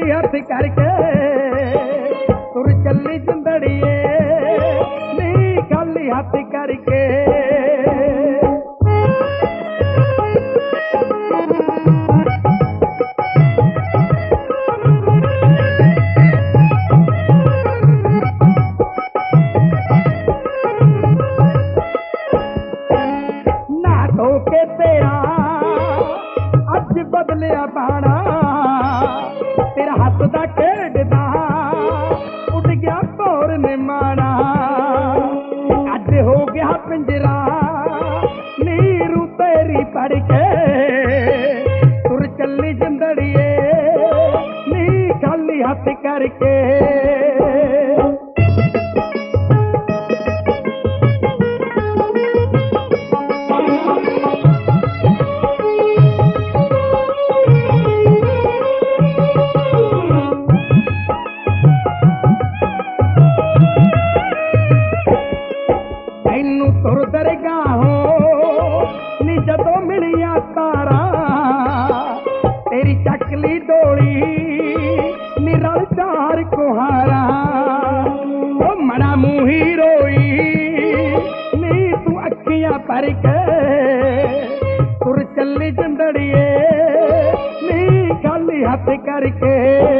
चली अर्थ करके तुरी चली जिंदड़िए खाली हाथ करके। बदलिया बाड़ा ਧੋ ਕੇ ਤੇਰਾ ਅੱਜ ਬਦਲਿਆ ਬਾਣਾ ਤੇਰਾ ਹੱਥ ਦਾ ਖੇਡਦਾ ਉੱਡ ਗਿਆ ਭੌਰ ਨੇ ਮਾਣਾ ਅੱਜ ਹੋ ਗਿਆ ਪਿੰਜਰਾ ਨੀਰੂ ਤੇਰੀ ਪੜ ਕੇ ਤੁਰ ਚੱਲੀ ਜੰਦੜੀਏ ਨੀ ਖਾਲੀ ਹੱਥ ਕਰਕੇ दरगा हो नी जदों तो मिलिया तारा। तेरी चकली डोली, निरल चार कुहारा। ओ मना मुही रोई, नी तू अखियाँ पर के। तुर चली जंदड़िए, नी खाली हथ करके।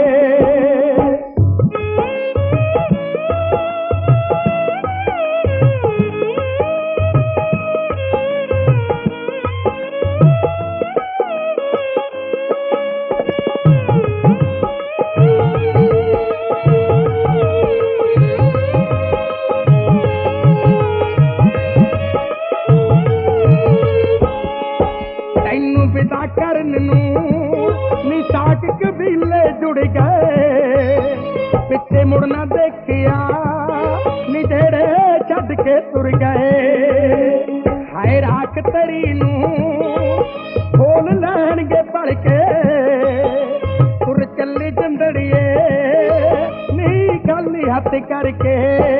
ਵਿਦਾ ਨੂੰ ਨੀ ਸਾਕ ਕਬੀਲੇ ਜੁੜ ਗਏ। ਪਿੱਛੇ ਮੁੜਨਾ ਦੇਖਿਆ, ਨੀ ਜਿਹੜੇ ਛੱਡ ਕੇ ਤੁਰ ਗਏ। ਹਾਏ ਰਾਖ ਤਰੀ ਨੂੰ ਖੋਲ ਲੈਣਗੇ ਭੜ ਕੇ ਤੁਰ ਚੱਲੀ ਜੰਦੜੀਏ, ਨੀ ਗੱਲ ਹੱਥ ਕਰਕੇ।